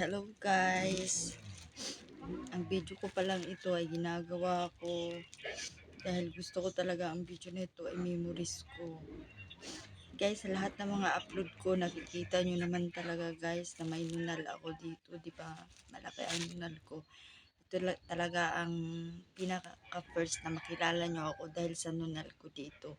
Hello guys! Ang video ko pa lang ito ay ginagawa ko dahil gusto ko talaga ang video na ito ay memories ko. Guys, lahat ng mga upload ko, nakikita nyo naman talaga guys na may nunal ako dito, di ba? Malaki ang nunal ko. Ito la- talaga ang pinaka-first na makilala nyo ako dahil sa nunal ko dito.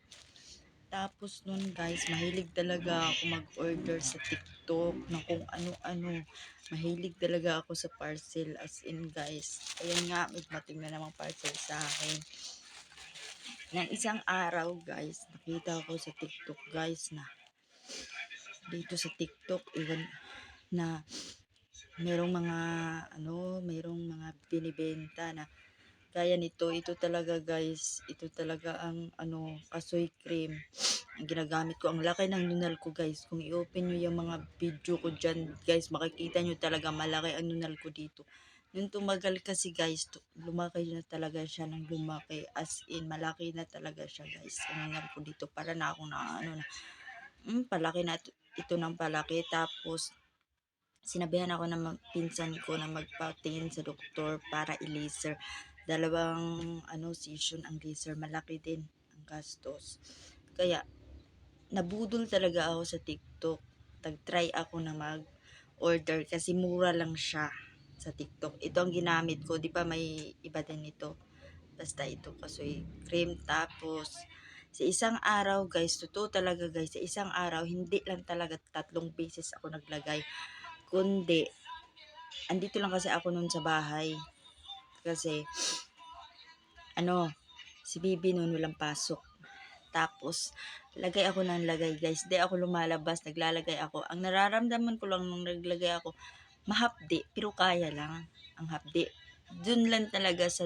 Tapos nun guys, mahilig talaga ako mag-order sa TikTok ng kung ano-ano. Mahilig talaga ako sa parcel as in guys. Ayan nga, may dumating na namang parcel sa akin. Nang isang araw guys, nakita ko sa TikTok guys na dito sa TikTok even na merong mga ano, merong mga binibenta na kaya nito, ito talaga guys, ito talaga ang ano, kasoy cream. Ang ginagamit ko, ang laki ng nunal ko guys. Kung i-open nyo yung mga video ko dyan guys, makikita nyo talaga malaki ang nunal ko dito. Nung tumagal kasi guys, lumaki na talaga siya ng lumaki. As in, malaki na talaga siya guys. Ang nunal ko dito, para na ako na ano na, mm, palaki na ito, ito ng palaki. Tapos, sinabihan ako ng pinsan ko na magpatingin sa doktor para i-laser dalawang ano session ang laser malaki din ang gastos. Kaya nabudol talaga ako sa TikTok. Tag-try ako na mag order kasi mura lang siya sa TikTok. Ito ang ginamit ko. Di ba may iba din ito? Basta ito kasi cream. Tapos sa isang araw guys totoo talaga guys sa isang araw hindi lang talaga tatlong beses ako naglagay. Kundi andito lang kasi ako nun sa bahay kasi ano, si Bibi noon walang pasok. Tapos, lagay ako ng lagay guys. Di ako lumalabas, naglalagay ako. Ang nararamdaman ko lang nung naglagay ako, mahapdi, pero kaya lang ang hapdi. Doon lang talaga sa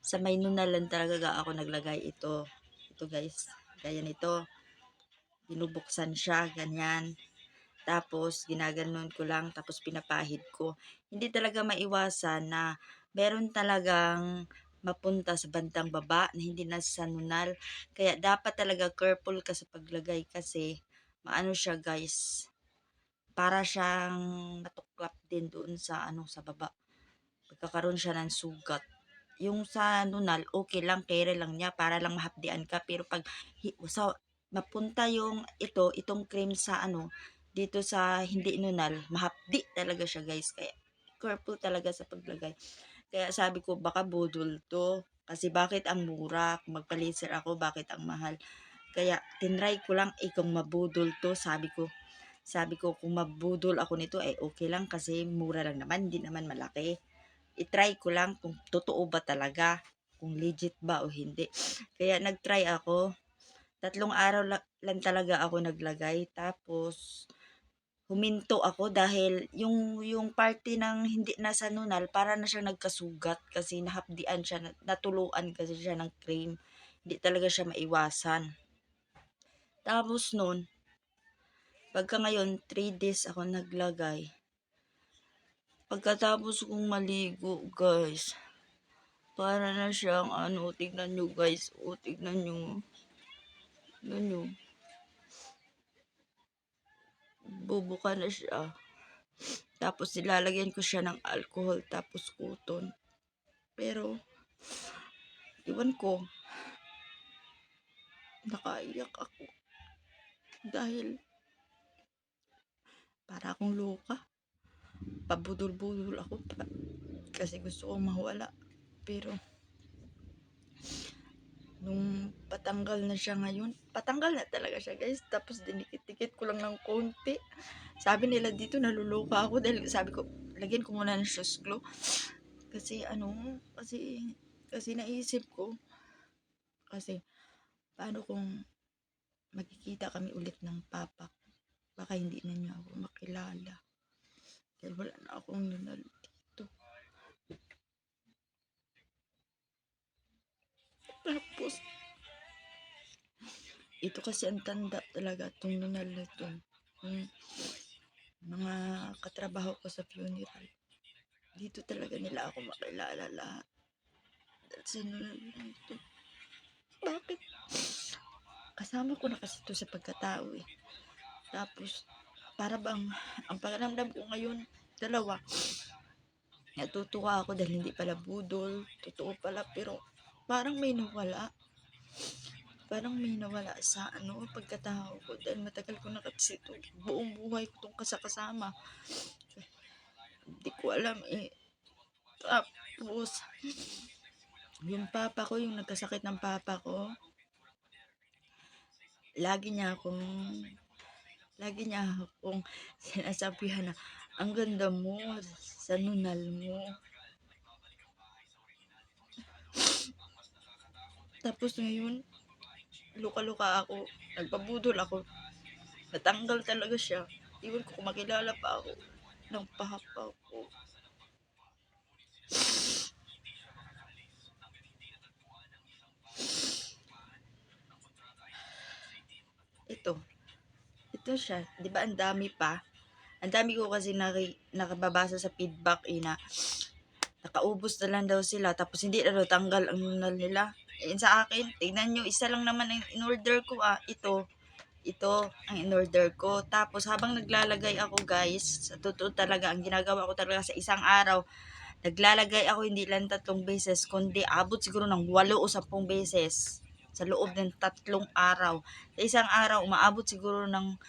sa may nunal lang talaga ako naglagay ito. Ito guys, gaya nito. Binubuksan siya, ganyan. Tapos, ginaganon ko lang, tapos pinapahid ko. Hindi talaga maiwasan na meron talagang mapunta sa bandang baba na hindi na sa nunal. Kaya dapat talaga careful ka sa paglagay kasi maano siya guys. Para siyang matuklap din doon sa ano sa baba. Pagkakaroon siya ng sugat. Yung sa nunal, okay lang, kere lang niya para lang mahapdian ka. Pero pag sa mapunta yung ito, itong cream sa ano, dito sa hindi nunal, mahapdi talaga siya guys. Kaya careful talaga sa paglagay. Kaya sabi ko, baka budol to. Kasi bakit ang mura? Kung magpa-laser ako, bakit ang mahal? Kaya tinry ko lang, eh kung mabudol to, sabi ko, sabi ko, kung mabudol ako nito, eh okay lang kasi mura lang naman, hindi naman malaki. I-try ko lang kung totoo ba talaga, kung legit ba o hindi. Kaya nag-try ako. Tatlong araw la- lang talaga ako naglagay. Tapos, huminto ako dahil yung yung party ng hindi nasa nunal para na siya nagkasugat kasi nahapdian siya na- natuluan kasi siya ng cream. Hindi talaga siya maiwasan. Tapos nun pagka ngayon 3 days ako naglagay. Pagkatapos kong maligo guys para na siyang ano tignan nyo guys. O tignan nyo. Tignan nyo bubuka na siya. Tapos nilalagyan ko siya ng alcohol tapos kuton. Pero, iwan ko, nakaiyak ako. Dahil, para akong loka. Pabudol-budol ako. Pa, kasi gusto kong mawala. Pero, nung patanggal na siya ngayon, patanggal na talaga siya guys. Tapos dinikit-dikit ko lang ng konti. Sabi nila dito naluluka ako dahil sabi ko, lagyan ko muna ng shoes glow. Kasi ano, kasi, kasi naisip ko, kasi paano kung magkikita kami ulit ng papa. Baka hindi na niya ako makilala. Dahil wala na akong nunal dito. Tapos, ito kasi ang tanda talaga itong nunal na ito. Yung mga katrabaho ko sa funeral. Dito talaga nila ako makilala lahat. Dahil sa nunal na ito. Bakit? Kasama ko na kasi ito sa pagkatao eh. Tapos, para bang, ang pakiramdam ko ngayon, dalawa. Natutuwa ako dahil hindi pala budol. Totoo pala, pero parang may nawala. Parang may nawala sa ano, pagkatao ko. Dahil matagal ko na kasi ito, buong buhay ko itong kasakasama. Hindi ko alam eh. Tapos, yung papa ko, yung nagkasakit ng papa ko, lagi niya akong, lagi niya akong sinasabihan na, ang ganda mo sa nunal mo. Tapos ngayon, luka-luka ako, nagpabudol ako, natanggal talaga siya. Iwan ko kung makilala pa ako ng papa ko. Ito. Ito siya. Di ba ang dami pa? Ang dami ko kasi naki, nakababasa sa feedback eh, na nakaubos na lang daw sila tapos hindi na daw tanggal ang nila. Eh, sa akin, tingnan nyo, isa lang naman ang in-order ko ah. Ito. Ito ang in-order ko. Tapos habang naglalagay ako guys, sa totoo talaga, ang ginagawa ko talaga sa isang araw, naglalagay ako hindi lang tatlong beses, kundi abot siguro ng walo o sampung beses sa loob ng tatlong araw. Sa isang araw, umaabot siguro ng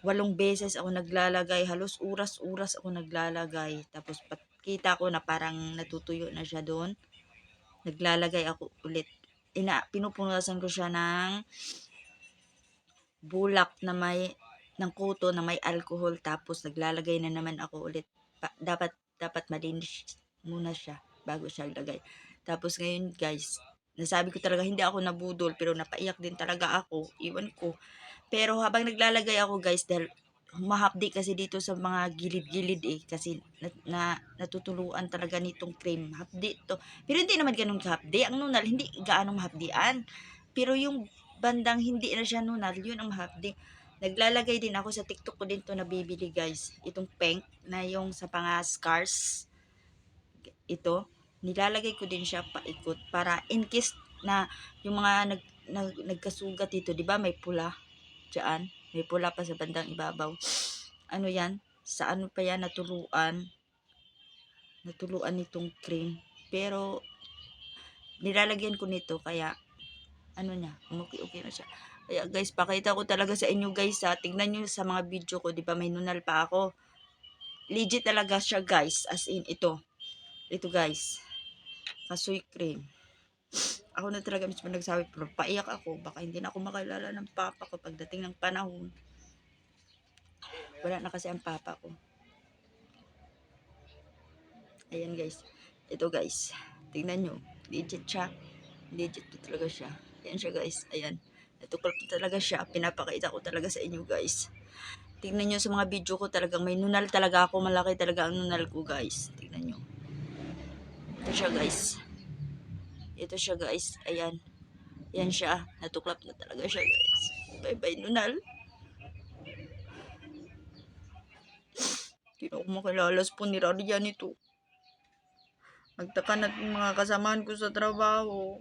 walong beses ako naglalagay. Halos oras-oras ako naglalagay. Tapos kita ko na parang natutuyo na siya doon. Naglalagay ako ulit. Ina, pinupunasan ko siya ng bulak na may ng kuto na may alcohol tapos naglalagay na naman ako ulit. Pa- dapat dapat malinis muna siya bago siya ilagay. Tapos ngayon guys, nasabi ko talaga hindi ako nabudol pero napaiyak din talaga ako. Iwan ko. Pero habang naglalagay ako guys dahil humahapdi kasi dito sa mga gilid-gilid eh kasi na, na natutuluan talaga nitong cream. Hapdi to. Pero hindi naman ganun kahapdi ang nunal hindi gaano mahapdian pero yung bandang hindi na siya nunal yun ang mahapdi naglalagay din ako sa tiktok ko din to nabibili guys. Itong pink na yung sa panga scars ito. Nilalagay ko din siya paikot para in case na yung mga nag, nag, nagkasugat dito di ba? May pula Diyan. May pula pa sa bandang ibabaw. Ano yan? Sa ano pa yan natuluan? Natuluan nitong cream. Pero, nilalagyan ko nito kaya, ano niya, umuki-uki na siya. Kaya guys, pakita ko talaga sa inyo guys ha. Tingnan nyo sa mga video ko, di ba may nunal pa ako. Legit talaga siya guys. As in, ito. Ito guys. Kasoy cream. Ako na talaga mismo nagsabi, pero paiyak ako. Baka hindi na ako makilala ng papa ko pagdating ng panahon. Wala na kasi ang papa ko. Ayan guys. Ito guys. Tingnan nyo. Legit siya. Legit po talaga siya. Ayan siya guys. Ayan. Natuklap po talaga siya. Pinapakita ko talaga sa inyo guys. Tingnan nyo sa mga video ko talagang may nunal talaga ako. Malaki talaga ang nunal ko guys. Tingnan nyo. Ito siya guys. Ito siya guys. Ayan. Yan siya. Natuklap na talaga siya guys. Bye bye nunal. Hindi ako makilalas po ni Rarian ito. Nagtaka na mga kasamahan ko sa trabaho.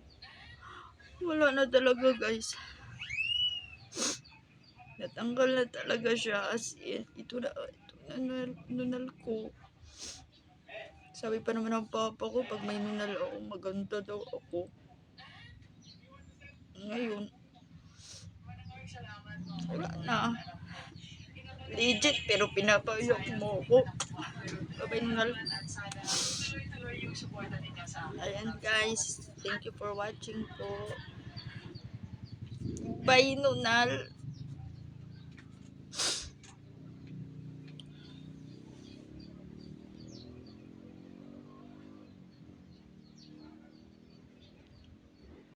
Wala na talaga guys. Natanggal na talaga siya as in. Ito na, ito na nunal ko. Sabi pa naman ng papa ko, pag may nunal ako, maganda daw ako. Ngayon, wala na. Legit, pero pinapayak mo ako. Babay nunal. Ayan guys, thank you for watching po. Bye nunal.